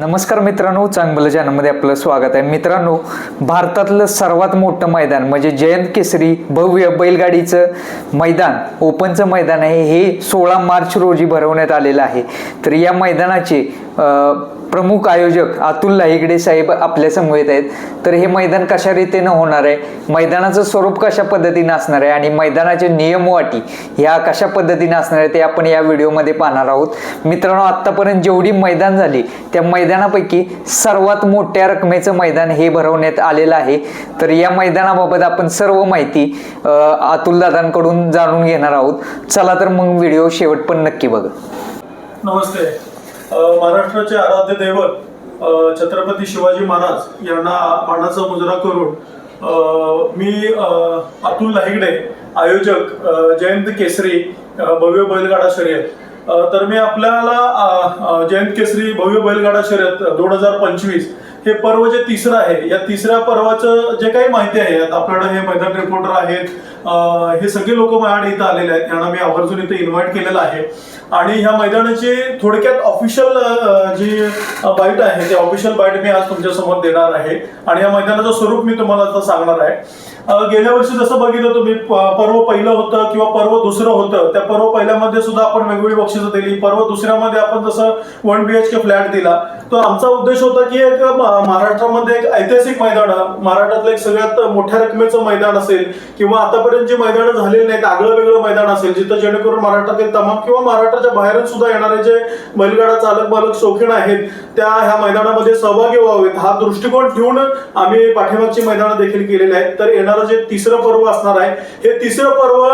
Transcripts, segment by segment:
नमस्कार मित्रांनो चांगलं चॅनलमध्ये आपलं स्वागत आहे. मित्रांनो भारतातलं सर्वात मोठं मैदान म्हणजे जयंत केसरी भव्य बैलगाडीचं मैदान ओपनचं मैदान आहे. हे सोळा मार्च रोजी भरवण्यात आलेलं आहे. तर या मैदानाचे प्रमुख आयोजक अतुल लाहिगडे साहेब आपल्या समवेत आहेत. तर हे मैदान कशा रीतीनं होणार आहे? मैदानाचं स्वरूप कशा पद्धतीनं असणार आहे? आणि मैदानाचे नियम वाटी ह्या कशा पद्धतीनं असणार आहे ते आपण या व्हिडिओमध्ये पाहणार आहोत. मित्रांनो आत्तापर्यंत जेवढी मैदान झाली त्या मैदानापैकी सर्वात मोठ्या रकमेचं मैदान हे भरवण्यात आलेलं आहे. तर या मैदानाबाबत आपण सर्व माहिती अतुल दादांकडून जाणून घेणार आहोत. चला तर मग व्हिडिओ शेवट पण नक्की बघा. नमस्ते. महाराष्ट्राचे आराध्य दैवत छत्रपती शिवाजी महाराज यांना मानाचा मुजरा करून मी अतुल लाहिगडे आयोजक जयंत केसरी भव्य बैलगाडा शर्यत. तर मी आपल्याला जयंत केसरी भव्य बैलगाडा शर्यत दोन हजार पंचवीस हे पर्व जे तिसरं आहे या तिसऱ्या पर्वाचं जे काही माहिती आहे यात आपल्याकडे हे मैदान रिपोर्टर आहेत हे सगळे लोक माझ्याकडे इथं आलेले आहेत यांना मी आवर्जून इथे इन्व्हाइट केलेलं आहे. आणि ह्या मैदानाची थोडक्यात ऑफिशियल जी बाईट आहे ते ऑफिशियल बाईट मी आज तुमच्यासमोर देणार आहे. आणि या मैदानाचं स्वरूप मी तुम्हाला आता सांगणार आहे. गेल्या वर्षी जसं बघितलं तुम्ही प- पर्व पहिलं होतं किंवा पर्व दुसरं होतं त्या पर्व पहिल्यामध्ये सुद्धा आपण वेगवेगळी बक्षिसं दिली. पर्व दुसऱ्यामध्ये आपण जसं one B H K flat दिला. तो आमचा उद्देश होता की एक म- महाराष्ट्रामध्ये एक ऐतिहासिक मैदान महाराष्ट्रातलं एक सगळ्यात मोठ्या रकमेचं मैदान असेल किंवा आतापर्यंत जी मैदानं झालेली नाहीत आगळं वेगळं मैदान असेल जिथं जेणेकरून महाराष्ट्रातील तमाम किंवा मैदानाच्या बाहेरून सुद्धा येणारे जे बैलगाडा चालक बालक शौकीन आहेत त्या ह्या मैदानामध्ये सहभागी व्हावेत. हा दृष्टिकोन ठेवून आम्ही पाठीमागची मैदानं देखील केलेली आहेत. तर येणारं जे तिसरं पर्व असणार आहे हे तिसरं पर्व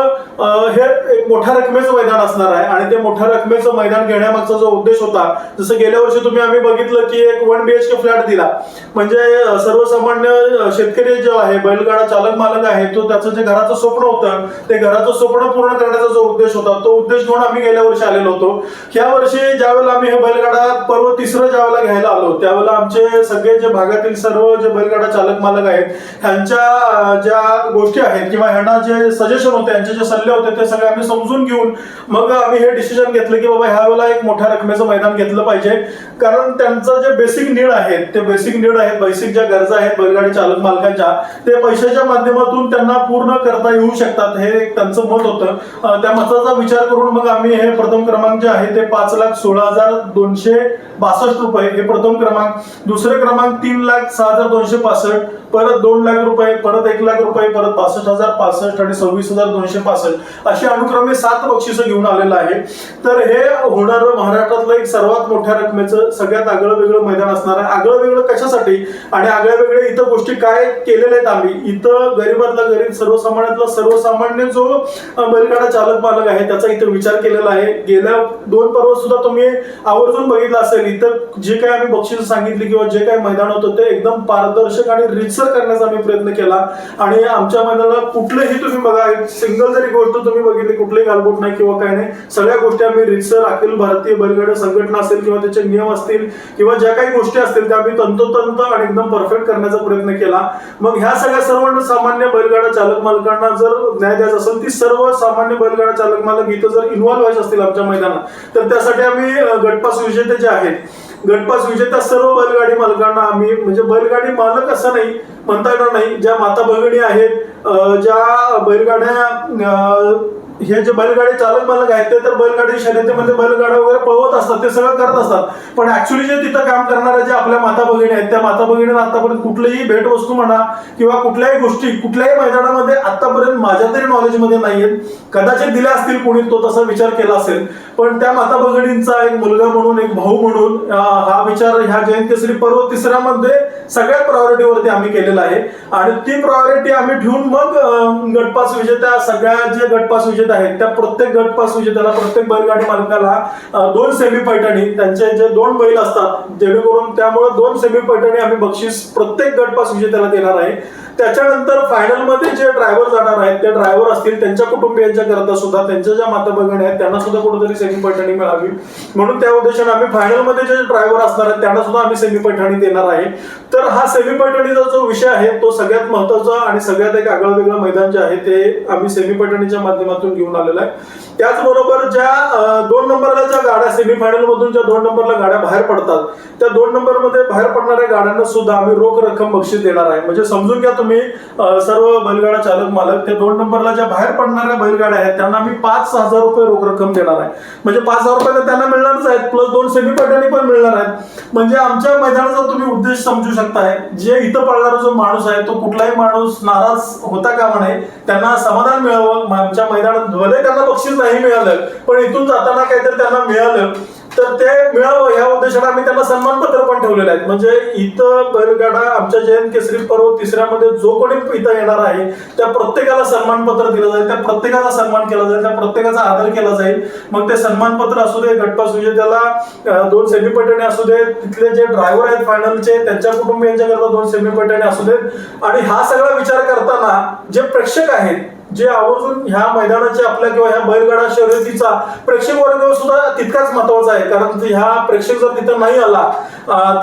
हे एक मोठ्या रकमेचं मैदान असणार आहे. आणि ते मोठ्या रकमेचं मैदान घेण्यामागचा जो उद्देश होता जसं गेल्या वर्षी तुम्ही आम्ही बघितलं की एक वन बीएचके फ्लॅट दिला. म्हणजे सर्वसामान्य शेतकरी जो आहे बैलगाडा चालक मालक आहे तो त्याचं जे घराचं स्वप्न होतं ते घराचं स्वप्न पूर्ण करण्याचा जो उद्देश होता तो उद्देश घेऊन आम्ही गेल्या वर्षी आलेलो होतो. या वर्षी ज्यावेळेला आम्ही हे बैलगाडा पर्व तिसरं ज्यावेळेला घ्यायला आलो त्यावेळेला आमचे सगळे जे भागातील सर्व जे बैलगाडा चालक मालक आहेत ह्यांच्या ज्या गोष्टी आहेत किंवा ह्यांना जे सजेशन होते यांचे जे सल्ले होते ते सगळे आम्ही समजून घेऊन मग आम्ही हे डिसिजन घेतलं की बाबा ह्या वेळेला एक मोठ्या रकमेचं मैदान घेतलं पाहिजे. कारण त्यांचं जे बेसिक नीड आहेत ते बेसिक नीड आहेत बेसिक ज्या गरजा आहेत बैलगाडी चालक मालकांच्या ते पैशाच्या माध्यमातून त्यांना पूर्ण करता येऊ शकतात हे एक त्यांचं मत होतं. त्या मताचा विचार करून मग आम्ही हे प्रथम क्रमांक जे आहे ते पाच लाख सोळा हजार दोनशे बासष्ट रुपये. हे प्रथम क्रमांक. दुसरे क्रमांक तीन लाख सहा हजार दोनशे पासष्ट. परत दोन लाख रुपये परत एक लाख रुपये परत पासष्ट हजार पासष्ट आणि सव्वीस हजार दोनशे पासष्ट. अशी अनुक्रमे सात बक्षिस घेऊन आलेलं आहे. तर हे होणारं महाराष्ट्रातलं एक सर्वात मोठ्या रकमेचं सगळ्यात आगळं वेगळं मैदान असणार आहे. आगळं वेगळं कशासाठी? आणि आगळ्या वेगळ्या इथं गोष्टी काय केलेल्या आहेत आम्ही? इथं गरीबातला गरीब सर्वसामान्यातला सर्वसामान्य जो बैलगाडा चालक मालक आहे त्याचा इथं विचार केलेला आहे. गेल्या दोन पर्व सुद्धा तुम्ही आवर्जून बघितलं असेल इथं जे काही आम्ही बक्षीस सांगितली किंवा जे काही मैदान होतं ते एकदम पारदर्शक आणि रितसर करण्याचा आम्ही प्रयत्न केला. आणि आमच्या मैदानाला कुठलंही तुम्ही बघा सिंगल जरी गोष्ट तुम्ही बघितली कुठलंही गालबोट नाही किंवा काय नाही सगळ्या गोष्टी आम्ही रितसर अखिल भारतीय बैलगाडा संघटना असेल किंवा त्याचे नियम असतील किंवा ज्या काही गोष्टी असतील त्या आम्ही तंतोतंत आणि एकदम परफेक्ट करण्याचा प्रयत्न केला. मग ह्या सगळ्या सर्व सामान्य बैलगाडा चालक मालकांना जर न्याय द्यायचा असेल ती सर्व सामान्य बैलगाडा चालक मालक इथं जर इन्व्हॉल्व्ह व्हायचे असतील आमच्या मैदानात. तर त्यासाठी आम्ही गटपास विजेते जे आहेत गटपास विजेत्या सर्व बैलगाडी मालकांना आम्ही म्हणजे बैलगाडी मालक असं नाही म्हणता येणार नाही. ज्या माता भगिनी आहेत ज्या बैलगाड्या हे जे बैलगाडी चालक मालक आहेत ते तर बैलगाडी शर्यतीमध्ये बैलगाड्या वगैरे पळवत असतात ते सगळं करत असतात. पण ऍक्च्युली जे तिथं काम करणाऱ्या जे आपल्या माता भगिनी आहेत त्या माता भगिनीला आतापर्यंत कुठलीही भेटवस्तू म्हणा किंवा कुठल्याही गोष्टी कुठल्याही मैदानामध्ये आतापर्यंत माझ्या तरी नॉलेजमध्ये नाहीयेत. कदाचित दिल्या असतील कोणी तो तसा विचार केला असेल. पण त्या माता भगिनींचा एक मुलगा म्हणून एक भाऊ म्हणून हा विचार ह्या जयंती श्री पर्व तिसऱ्यामध्ये सगळ्यात प्रायोरिटीवरती आम्ही केलेला आहे. आणि ती प्रायोरिटी आम्ही ठेवून मग गटपास विजेत्या सगळ्या जे गटपास विजेते आहेत त्या प्रत्येक गटपास विजेत्याला प्रत्येक बैलगाडी मालकाला दोन सेमी पैठणी त्यांचे जे दोन बैल असतात जेणेकरून त्यामुळे दोन सेमी पैठणी आम्ही बक्षीस प्रत्येक गटपास विजेत्याला देणार आहे. त्याच्यानंतर फायनलमध्ये जे ड्रायव्हर जाणार आहेत ते ड्रायव्हर असतील त्यांच्या कुटुंबियांच्या करता सुद्धा त्यांच्या ज्या माता बहिणी आहेत त्यांना सुद्धा कुठेतरी सेमी पैठणी मिळावी. म्हणून त्या उद्देशाने आम्ही फायनलमध्ये जे ड्रायव्हर असणार आहेत त्यांना सुद्धा आम्ही सेमी पैठणी देणार आहे. तर हा सेमी पैठणीचा जो विषय आहे तो सगळ्यात महत्त्वाचा आणि सगळ्यात एक आगळं वेगळं मैदान जे आहे ते आम्ही सेमीपटणीच्या माध्यमातून घेऊन आलेलं आहे. त्याचबरोबर ज्या दोन नंबरला ज्या गाड्या सेमीफायनल मधून ज्या दोन नंबरला गाड्या बाहेर पडतात त्या दोन नंबरमध्ये बाहेर पडणाऱ्या गाड्यांना सुद्धा आम्ही रोख रक्कम बक्षीस देणार आहे. म्हणजे समजून घ्या तुम्ही सर्व बैलगाडा चालक मालक त्या दोन नंबरला ज्या बाहेर पडणाऱ्या बैलगाड्या आहेत त्यांना आम्ही पाच हजार रुपये रोख रक्कम देणार आहे. म्हणजे पाच हजार रुपये त्यांना मिळणारच आहेत प्लस दोन सेमी पण मिळणार आहेत. म्हणजे आमच्या मैदानाचा तुम्ही उद्देश समजू शकताय. जे इथं पडणारा जो माणूस आहे तो कुठलाही माणूस नाराज होता कामा नये त्यांना समाधान मिळावं आमच्या मैदानात भले त्यांना बक्षीस नाही मिळालं पण इथून जाताना काहीतरी त्यांना मिळालं. तर ते मिळावं या उद्देशाने आम्ही त्यांना सन्मानपत्र पण ठेवलेले आहेत म्हणजे इथं बैलगाडा आमच्या जयंत केसरी पर्व तिसऱ्यामध्ये जो कोणी इथं येणार आहे त्या प्रत्येकाला सन्मानपत्र दिलं जाईल त्या प्रत्येकाचा सन्मान केला जाईल त्या प्रत्येकाचा आदर केला जाईल. मग ते सन्मानपत्र असू दे गटपास त्याला दोन सेमी पटणे असू दे तिथले जे ड्रायव्हर आहेत फायनलचे त्यांच्या कुटुंबियांच्या करता दोन सेमी पटणे असू देत. आणि हा सगळा विचार करताना जे प्रेक्षक आहेत जे आवर्जून ह्या मैदानाचे आपल्या किंवा ह्या बैलगाडा शर्यतीचा प्रेक्षक वर्ग सुद्धा तितकाच महत्त्वाचा आहे. कारण ह्या प्रेक्षक जर तिथं नाही आला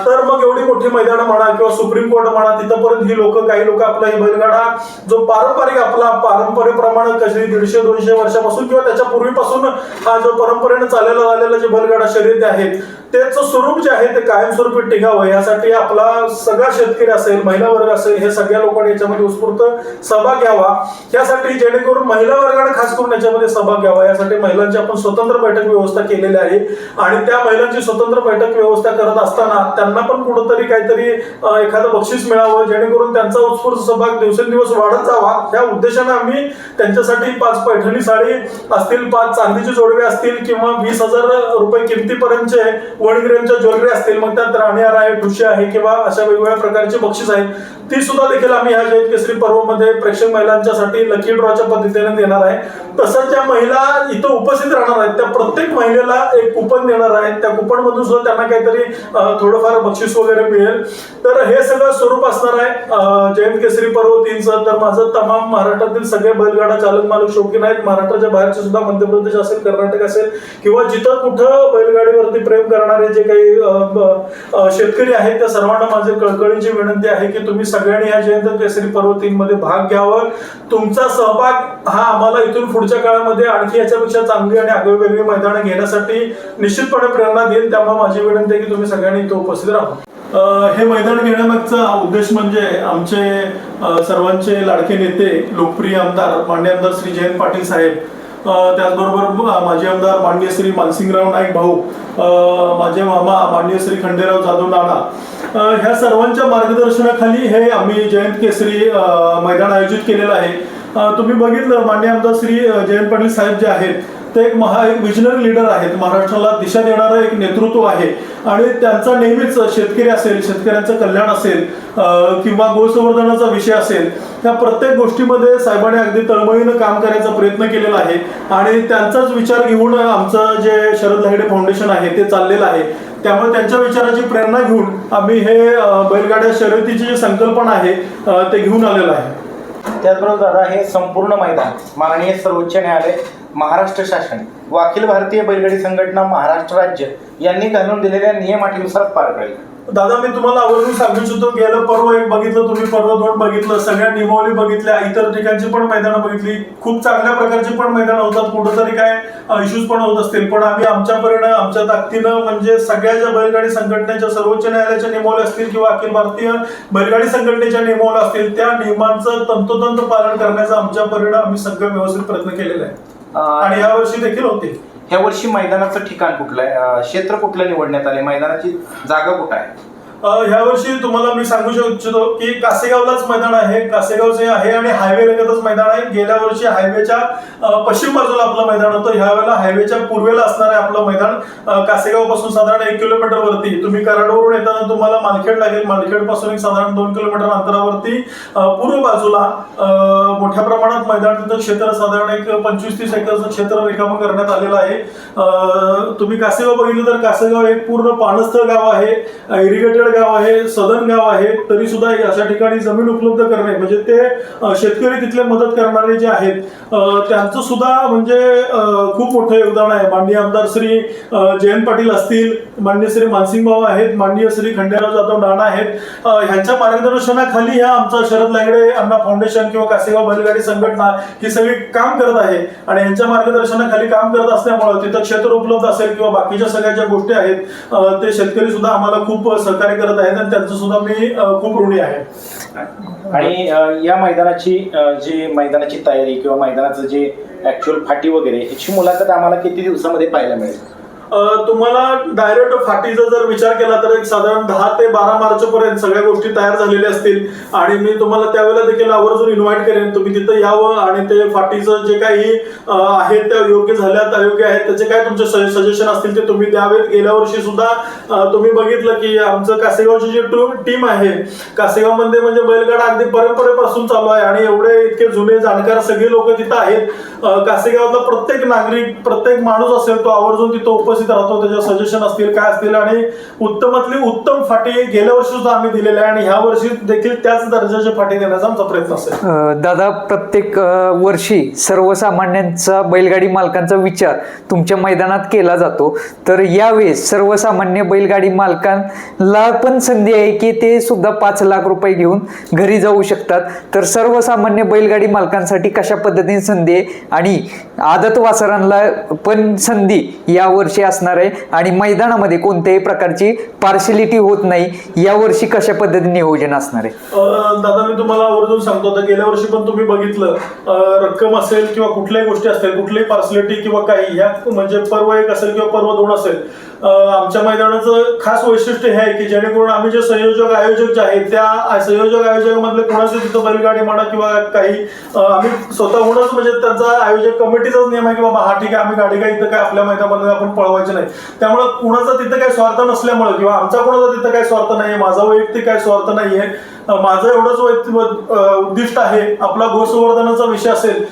तर मग एवढी मोठी मैदानं म्हणा किंवा सुप्रीम कोर्ट म्हणा तिथंपर्यंत ही लोक काही लोक आपला ही बैलगाडा जो पारंपरिक आपला पारंपरेप्रमाणे कशी दीडशे दोनशे वर्षापासून किंवा त्याच्या पूर्वीपासून हा जो परंपरेने चाललेला आलेला जे बैलगाडा शर्यती आहेत त्याचं स्वरूप जे आहे ते कायमस्वरूपी टिकावं. यासाठी आपला सगळा शेतकरी असेल महिला वर्ग असेल हे सगळ्या लोकांनी याच्यामध्ये उत्स्फूर्त सहभाग घ्यावा. यासाठी जेणेकरून महिला वर्गाने खास करून याच्यामध्ये सहभाग घ्यावा. यासाठी महिलांची आपण स्वतंत्र बैठक व्यवस्था केलेली आहे. आणि त्या महिलांची स्वतंत्र बैठक व्यवस्था करत असताना त्यांना पण कुठंतरी काहीतरी एखादं बक्षीस मिळावं जेणेकरून त्यांचा उत्स्फूर्त सहभाग दिवसेंदिवस वाढत जावा. या उद्देशाने आम्ही त्यांच्यासाठी पाच पैठणी साडी असतील पाच चांदीचे जोडवे असतील किंवा वीस हजार रुपये किमतीपर्यंतचे वणग्रेमच्या ज्वेलरी असतील मग त्यात राणीहार आहे ठुशी आहे किंवा अशा वेगवेगळ्या प्रकारचे बक्षीस आहेत ती सुद्धा देखील आम्ही ह्या जयत केसरी पर्वमध्ये प्रेक्षक महिलांच्यासाठी लकी ड्रॉच्या पद्धतीने देणार आहे. तसंच ज्या महिला इथं उपस्थित राहणार आहेत त्या प्रत्येक महिलेला एक कुपन देणार आहे. त्या कुपन मधून सुद्धा त्यांना काहीतरी थोडंफार बक्षीस वगैरे मिळेल. तर हे सगळं स्वरूप असणार आहे. जयंत केसरी पर्व तीनचं तर माझं तमाम महाराष्ट्रातील सगळे बैलगाडा चालक मालक शौकीन आहेत. महाराष्ट्राच्या बाहेरचे सुद्धा मध्य प्रदेश असेल कर्नाटक असेल किंवा जिथं कुठं बैलगाडीवरती प्रेम करणारे जे काही शेतकरी आहेत त्या सर्वांना माझी कळकळीची विनंती आहे की तुम्ही सगळ्यांनी या जयंत केसरी पर्व तीन मध्ये भाग घ्यावं. तुमचा सहभाग हा आम्हाला इथून पुढच्या काळामध्ये आणखी याच्यापेक्षा चांगली आणि आगळेवेगळी मैदानं घेण्यासाठी निश्चितपणे प्रेरणा देईल त्यामुळे माझी विनंती आहे की तुम्ही सगळ्यांनी इथं उपस्थित राहा. हे मैदान घेण्यामागचा उद्देश म्हणजे आमचे सर्वांचे लाडके नेते लोकप्रिय आमदार मान्य आमदार श्री जयंत पाटील साहेब त्याचबरोबर माजी आमदार मान्य श्री मानसिंगराव नाईक भाऊ माझे मामा मान्य श्री खंडेराव जाधव नाना. ह्या सर्वांच्या मार्गदर्शनाखाली हे आम्ही जयंत केसरी मैदान आयोजित केलेलं आहे. तुम्ही बघितलं मान्य आमदार श्री जयंत पाटील साहेब जे आहेत ते एक महा एक विजनरी लीडर आहेत. महाराष्ट्राला दिशा देणारं एक नेतृत्व आहे. आणि त्यांचा नेहमीच शेतकरी असेल शेतकऱ्यांचं कल्याण असेल किंवा गोसंवर्धनाचा विषय असेल त्या प्रत्येक गोष्टीमध्ये साहेबांनी अगदी तळमळीनं काम करायचा प्रयत्न केलेला आहे. आणि त्यांचाच विचार घेऊन आमचं जे शरद लाहिडे फाउंडेशन आहे ते चाललेलं आहे. त्यामुळे त्यांच्या विचाराची प्रेरणा घेऊन आम्ही हे बैलगाड्या शर्यतीची जी संकल्पना आहे ते घेऊन आलेलं आहे. त्याचबरोबर दादा हे संपूर्ण मैदान माननीय सर्वोच्च न्यायालय महाराष्ट्र शासन. व अखिल भारतीय बैलगाडी संघटना महाराष्ट्र राज्य यांनी घालून दिलेल्या नियम अटीनुसार पार पडेल. दादा मी तुम्हाला आवर्जून सांगू इच्छितो गेलं पर्व एक बघितलं तुम्ही पर्व दोन बघितलं सगळ्या निमावली बघितल्या इतर ठिकाणची पण मैदानं बघितली खूप चांगल्या प्रकारची पण मैदानं होतात कुठंतरी काय इश्यूज पण होत असतील. पण आम्ही आमच्या परिणाम आमच्या ताकदीनं म्हणजे सगळ्या ज्या बैलगाडी संघटनेच्या सर्वोच्च न्यायालयाच्या नियमावल्या असतील किंवा अखिल भारतीय बैलगाडी संघटनेच्या नियमावल्या असतील त्या नियमांचं तंतोतंत पालन करण्याचा आमच्या परिणाम आम्ही सगळं व्यवस्थित प्रयत्न केलेला आहे. आणि यावर्षी देखील होते ह्या वर्षी मैदानाचं ठिकाण कुठलं आहे? अं, क्षेत्र कुठलं निवडण्यात आले मैदानाची जागा कुठं आहे? ह्यावर्षी ह्या वर्षी तुम्हाला मी सांगू इच्छितो की कासेगावलाच मैदान आहे. कासेगाव जे आहे आणि हायवे लगतच मैदान आहे. गेल्या वर्षी हायवेच्या पश्चिम बाजूला आपलं मैदान होतं. ह्या वेळेला हायवेच्या पूर्वेला असणार आहे आपलं मैदान. कासेगावपासून साधारण एक किलोमीटर वरती. तुम्ही कराडवरून येताना तुम्हाला मालखेड लागेल. मालखेडपासून एक साधारण दोन किलोमीटर अंतरावरती पूर्व बाजूला मोठ्या प्रमाणात मैदान तिथं क्षेत्र साधारण एक पंचवीस तीस एकरचं क्षेत्र रिकामं करण्यात आलेलं आहे. तुम्ही कासेगाव बघितलं तर कासेगाव एक पूर्ण पाणस्थळ गाव आहे. इरिगेटेड गाव आहे सदन गाव आहे तरी सुद्धा अशा ठिकाणी जमीन उपलब्ध करणे म्हणजे ते शेतकरी तिथले मदत करणारे जे आहेत त्यांचं सुद्धा म्हणजे खूप मोठं योगदान आहे. माननीय आमदार श्री जयंत पाटील असतील माननीय श्री मानसिंग भाऊ आहेत माननीय श्री खंडेराव जाधव नाना आहेत ह्यांच्या मार्गदर्शनाखाली ह्या आमचं शरद लांगडे अण्णा फाउंडेशन किंवा कासेगाव बैलगाडी संघटना ही सगळी काम करत आहे. आणि यांच्या मार्गदर्शनाखाली काम करत असल्यामुळे तिथं क्षेत्र उपलब्ध असेल किंवा बाकीच्या सगळ्या ज्या गोष्टी आहेत ते शेतकरी सुद्धा आम्हाला खूप सहकार्य करत आहेत आणि त्यांचं सुद्धा मी खूप ऋणी आहे. आणि या मैदानाची जी मैदानाची तयारी किंवा मैदानाचं जे ऍक्च्युअल फाटी वगैरे ह्याची मुलाखत आम्हाला किती दिवसामध्ये पाहायला मिळेल? तुम्हाला डायरेक्ट फाटीचा जर विचार केला तर एक साधारण दहा ते बारा मार्च पर्यंत सगळ्या गोष्टी तयार झालेल्या असतील. आणि मी तुम्हाला त्यावेळेला देखील आवर्जून इन्व्हाइट करेन. तुम्ही तिथं यावं आणि ते फाटीचं जे काही आहे त्या योग्य झाल्यात अयोग्य आहेत त्याचे काय तुमचे सजेशन असतील ते तुम्ही द्यावेत. गेल्या वर्षी सुद्धा तुम्ही बघितलं की आमचं कासेगावची जी टीम आहे कासेगावमध्ये म्हणजे बैलगाडा अगदी परंपरेपासून चालू आहे आणि एवढे इतके जुने जाणकार सगळे लोक तिथं आहेत. अ, कासेगावातला प्रत्येक नागरिक प्रत्येक माणूस असेल तो आवर्जून तिथं उपस्थित राहतो त्याच्या सजेशन असतील काय असतील आणि उत्तमातली उत्तम फाटी गेल्या वर्षी सुद्धा आम्ही दिलेले आहे आणि ह्या वर्षी देखील त्याच दर्जाचे फाटी देण्याचा आमचा प्रयत्न असेल. दादा प्रत्येक वर्षी सर्वसामान्यांचा बैलगाडी मालकांचा विचार तुमच्या मैदानात केला जातो. तर यावेळेस सर्वसामान्य बैलगाडी मालकांना पण संधी आहे की ते सुद्धा पाच लाख रुपये घेऊन घरी जाऊ शकतात. तर सर्वसामान्य बैलगाडी मालकांसाठी कशा पद्धतीने संधी आहे? आणि आदत वासरांना पण संधी यावर्षी असणार आहे आणि मैदानामध्ये कोणत्याही प्रकारची पार्शलिटी होत नाही. यावर्षी कशा पद्धतीने नियोजन असणार आहे? दादा मी तुम्हाला आवर्जून सांगतो आता गेल्या वर्षी पण तुम्ही बघितलं रक्कम असेल किंवा कुठल्याही गोष्टी असतील कुठलीही पार्सलिटी किंवा काही ह्या म्हणजे पर्व एक असेल किंवा पर्व दोन असेल आमच्या मैदानाचं खास वैशिष्ट्य हे आहे की जेणेकरून आम्ही जे संयोजक आयोजक जे आहेत त्या संयोजक आयोजकामधले कोणाचे तिथं बैलगाडी म्हणा किंवा काही आम्ही स्वतःहूनच म्हणजे त्यांचा आयोजक कमिटीचाच नियम आहे की बाबा हा ठीक आहे आम्ही गाडी काही इथं काय आपल्या मैदानामध्ये आपण पळवायचे नाही. त्यामुळे कुणाचा तिथं काही स्वार्थ नसल्यामुळे किंवा आमचा कोणाचा तिथं काही स्वार्थ नाही माझा वैयक्तिक काही स्वार्थ नाही आहे माझं एवढंच वैयक्तिक उद्दिष्ट आहे. आपला गोसंवर्धनाचा विषय असेल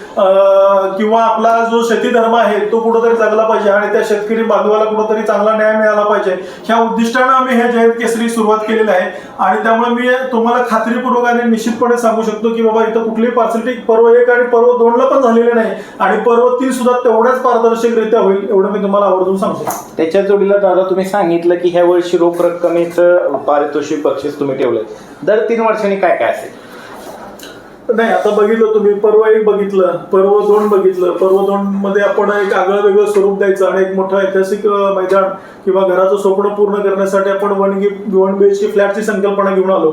किंवा आपला जो शेती धर्म आहे तो कुठंतरी जगला पाहिजे आणि त्या शेतकरी बांधवाला कुठंतरी चांगला न्याय मिळाला पाहिजे. ह्या उद्दिष्टानं आम्ही हे जयंत केसरी सुरुवात केलेली आहे. आणि त्यामुळे मी तुम्हाला खात्रीपूर्वक आणि निश्चितपणे सांगू शकतो की बाबा इथं कुठलीही पार्सलिटी पर्व एक आणि पर्व दोनला पण झालेले नाही. आणि पर्व तीन सुद्धा तेवढ्याच पारदर्शकरित्या होईल एवढं मी तुम्हाला आवर्जून सांगतो. त्याच्या जोडीला दादा तुम्ही सांगितलं की ह्या वर्षी रोख रक्कमेचं पारितोषिक बक्षीस तुम्ही ठेवलंय. दर तीन वर्षांनी काय काय असेल? नाही आता बघितलं तुम्ही पर्व एक बघितलं पर्व दोन बघितलं. पर्व दोन मध्ये आपण एक आगळं वेगळं स्वरूप द्यायचं आणि एक मोठं ऐतिहासिक मैदान किंवा घराचं स्वप्न पूर्ण करण्यासाठी आपण वन गी वन बी एच के फ्लॅटची संकल्पना घेऊन आलो.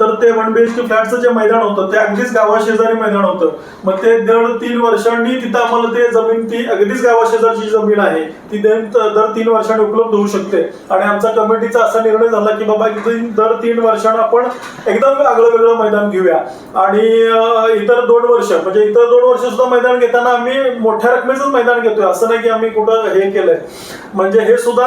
तर ते वन बी एच के फ्लॅटचं जे मैदान होतं ते अगदीच गावाशेजारी मैदान होतं. मग ते दर तीन वर्षांनी तिथं आम्हाला ते जमीन ती अगदीच गावाशेजारची जमीन आहे ती दर तीन वर्षांनी उपलब्ध होऊ शकते. आणि आमचा कमिटीचा असा निर्णय झाला की बाबा दर तीन वर्षांना आपण एकदम आगळं वेगळं मैदान घेऊया. आणि इतर दोन वर्ष म्हणजे इतर दोन वर्ष सुद्धा मैदान घेताना आम्ही मोठ्या रकमेचंच मैदान घेतोय. असं नाही की आम्ही कुठं हे केलंय. म्हणजे हे सुद्धा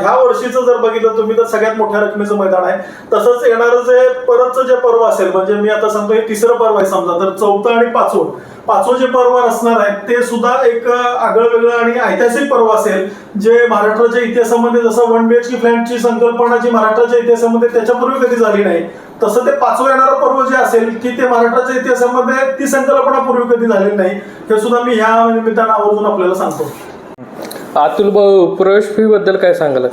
ह्या वर्षीचं जर बघितलं तुम्ही तर सगळ्यात मोठ्या रकमेचं मैदान आहे. तसंच येणारं जे परतचं जे पर्व असेल म्हणजे मी आता सांगतो हे तिसरं पर्व आहे समजा तर चौथं आणि पाचवं. पाचवं जे पर्व असणार आहे ते सुद्धा एक आगळं वेगळं आणि ऐतिहासिक पर्व असेल. जे महाराष्ट्राच्या इतिहासामध्ये जसं वन बी एच की फ्लॅटची संकल्पना जी महाराष्ट्राच्या इतिहासामध्ये त्याच्यापूर्वी कधी झाली नाही तसं ते पाचवं येणारं पर्व जे असेल की ते महाराष्ट्राच्या इतिहासामध्ये ती संकल्पना पूर्वी कधी झालेली नाही हे सुद्धा मी ह्या निमित्तानं आवर्जून आपल्याला सांगतो. अतुल भाऊ प्रवेश फी बद्दल काय सांगाल?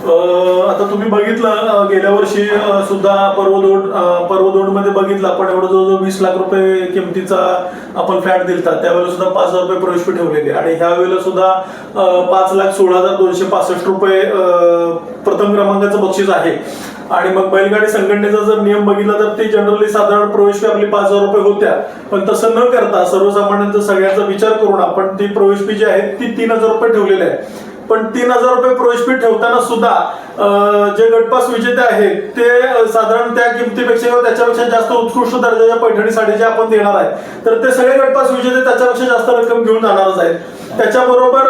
आता तुम्ही बघितलं गेल्या वर्षी सुद्धा पर्व दोन पर्वमध्ये बघितलं आपण. एवढं जवळजवळ वीस लाख रुपये किमतीचा आपण फ्लॅट दिलता. त्यावेळेला सुद्धा पाच हजार रुपये प्रवेश ठेवलेले ठेवलेली. आणि ह्या वेळेला सुद्धा पाच लाख सोळा हजार दोनशे पासष्ट रुपये प्रथम क्रमांकाचं बक्षीस आहे. आणि मग बैलगाडी संघटनेचा जर नियम बघितला तर ते जनरली साधारण प्रवेश फी आपली पाच हजार रुपये होत्या. पण तसं न करता सर्वसामान्यांचा सगळ्यांचा विचार करून आपण ती प्रवेश फी जी आहे ती तीन हजार रुपये ठेवलेली आहे. पण तीन हजार रुपये प्रवेश फी ठेवताना सुद्धा जे गटपास विजेते आहेत ते साधारण त्या किमतीपेक्षा किंवा त्याच्यापेक्षा जास्त उत्कृष्ट दर्जाच्या पैठणी साडीचे आपण देणार आहे तर ते सगळे गटपास विजेते त्याच्यापेक्षा जास्त रक्कम घेऊन जाणारच आहेत. त्याच्याबरोबर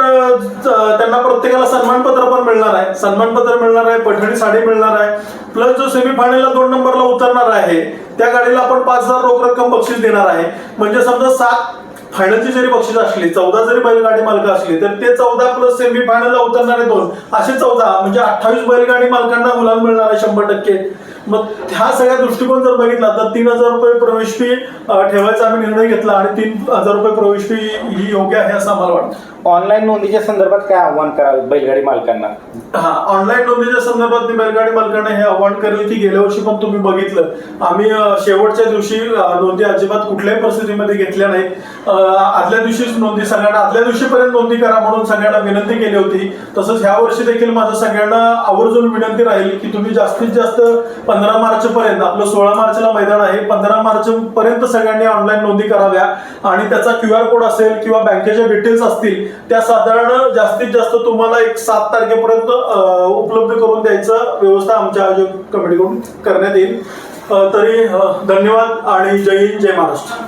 त्यांना प्रत्येकाला सन्मानपत्र पण मिळणार आहे. सन्मानपत्र मिळणार आहे पैठणी साडी मिळणार आहे. प्लस जो सेमीफायनलला दोन नंबरला उतरणार आहे त्या गाडीला आपण पाच हजार रोख रक्कम बक्षीस देणार आहे. म्हणजे समजा सात फायनलची जरी बक्षीस असली चौदा जरी बैलगाडी मालक असली तर ते चौदा प्लस सेमी फायनलला उतरणारे दोन असे चौदा म्हणजे अठ्ठावीस बैलगाडी मालकांना मुलांना मिळणार आहे शंभर टक्के. मग ह्या सगळ्या दृष्टिकोन जर बघितला तर तीन हजार रुपये प्रवेश फी ठेवायचा आम्ही निर्णय घेतला आणि तीन हजार रुपये प्रवेश फी ही योग्य आहे असं आम्हाला वाटतं. ऑनलाईन नोंदीच्या संदर्भात काय आव्हान कराल बैलगाडी मालकांना? हा ऑनलाईन नोंदीच्या संदर्भात मी बैलगाडी मालकांना हे आव्हान करेल की गेल्या वर्षी पण तुम्ही बघितलं. आम्ही शेवटच्या दिवशी नोंदी अजिबात कुठल्याही परिस्थितीमध्ये घेतल्या नाहीत आदल्या दिवशीच नोंदी सगळ्यांना आदल्या दिवशीपर्यंत नोंदी करा म्हणून सगळ्यांना विनंती केली होती. तसंच ह्या वर्षी देखील माझं सगळ्यांना आवर्जून विनंती राहील की तुम्ही जास्तीत जास्त पंधरा मार्च पर्यंत आपलं सोळा मार्चला मैदान आहे पंधरा मार्च पर्यंत सगळ्यांनी ऑनलाईन नोंदी कराव्या. आणि त्याचा क्यू आर कोड असेल किंवा बँकेच्या डिटेल्स असतील त्या साधारण जास्तीत जास्त तुम्हाला एक सात तारखेपर्यंत उपलब्ध करून द्यायचं व्यवस्था आमच्या आयोजक कमिटीकडून करण्यात येईल. तरी धन्यवाद आणि जय हिंद जय महाराष्ट्र.